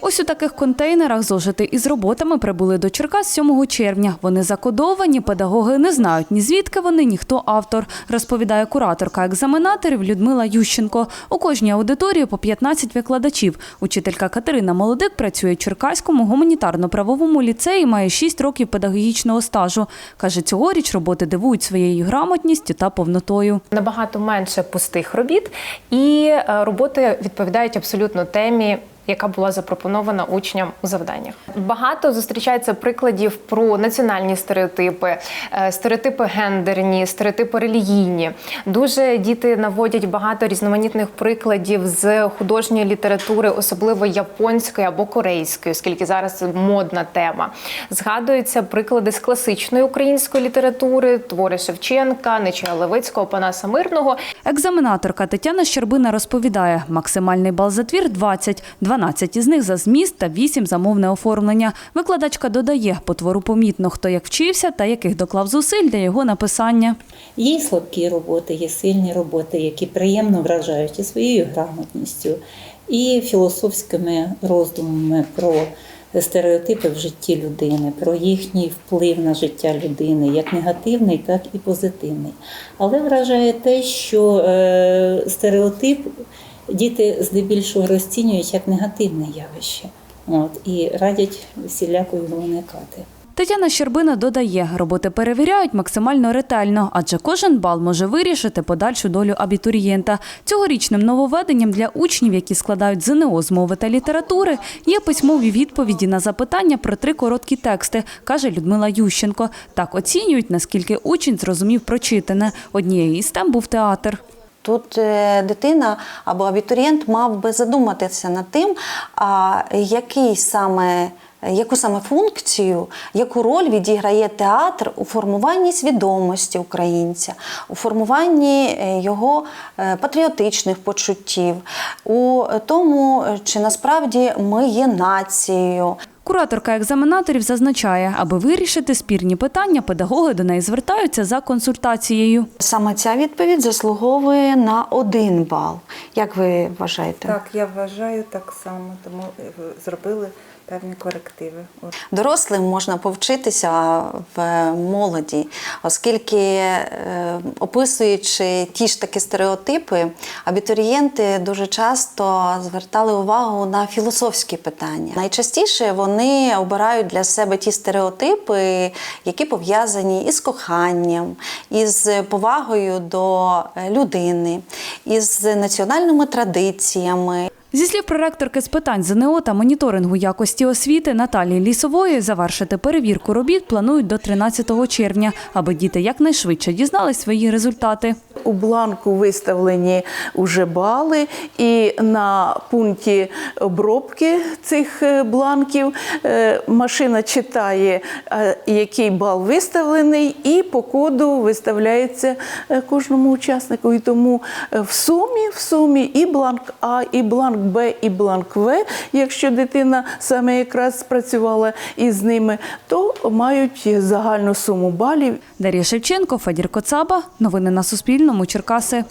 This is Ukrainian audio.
Ось у таких контейнерах зошити із роботами прибули до Черкас 7 червня. Вони закодовані, педагоги не знають ні звідки вони, ні хто автор, розповідає кураторка екзаменаторів Людмила Ющенко. У кожній аудиторії по 15 викладачів. Учителька Катерина Молодик працює в Черкаському гуманітарно-правовому ліцеї, має 6 років педагогічного стажу. Каже, цьогоріч роботи дивують своєю грамотністю та повнотою. набагато менше пустих робіт, і е, роботи відповідають абсолютно темі. Яка була запропонована учням у завданнях, багато зустрічається прикладів про національні стереотипи, е, стереотипи гендерні, стереотипи релігійні. Дуже діти наводять багато різноманітних прикладів з художньої літератури, особливо японської або корейської, оскільки зараз це модна тема. Згадуються приклади з класичної української літератури, твори Шевченка, Нечая Левицького, Панаса Мирного. Екзаменаторка Тетяна Щербина розповідає, максимальний бал за твір – 20, 12 із них за зміст та 8 за мовне оформлення. Викладачка додає, по твору помітно, хто як вчився та яких доклав зусиль для його написання. Є слабкі роботи, є сильні роботи, які приємно вражають і своєю грамотністю, і філософськими роздумами про стереотипи в житті людини, про їхній вплив на життя людини, як негативний, так і позитивний. Але вражає те, що е, стереотип діти здебільшого розцінюють як негативне явище. От, і радять всіляко його уникати. Тетяна Щербина додає, роботи перевіряють максимально ретельно, адже кожен бал може вирішити подальшу долю абітурієнта. Цьогорічним нововведенням для учнів, які складають ЗНО з мови та літератури, є письмові відповіді на запитання про три короткі тексти, каже Людмила Ющенко. Так оцінюють, наскільки учень зрозумів прочитане. Однією із тем був театр. Тут е, дитина або абітурієнт мав би задуматися над тим, а який саме. Яку саме функцію, яку роль відіграє театр у формуванні свідомості українця, у формуванні е, його е, патріотичних почуттів, у тому, чи насправді ми є нацією, Кураторка екзаменаторів зазначає, аби вирішити спірні питання, педагоги до неї звертаються за консультацією. Саме ця відповідь заслуговує на один бал. Як ви вважаєте? Так, я вважаю так само, тому е, зробили певні корективи. Дорослим можна повчитися в молоді, оскільки, е, описуючи ті ж такі стереотипи, абітурієнти дуже часто звертали увагу на філософські питання. Найчастіше вони обирають для себе ті стереотипи, які пов'язані із коханням, із повагою до людини, із національними традиціями. Зі слів проректорки з питань ЗНО та моніторингу якості освіти Наталії Лісової, завершити перевірку робіт планують до 13 червня, аби діти якнайшвидше дізнались свої результати. У бланку виставлені уже бали, і на пункті обробки цих е, бланків е, машина читає, е, який бал виставлений, і по коду виставляється кожному учаснику. І тому в сумі, в сумі і бланк А, і бланк Б, і бланк В, якщо дитина саме якраз спрацювала із ними, то мають загальну суму балів. Дар'я Шевченко, Федір Коцаба. Новини на Суспільному. Черкаси.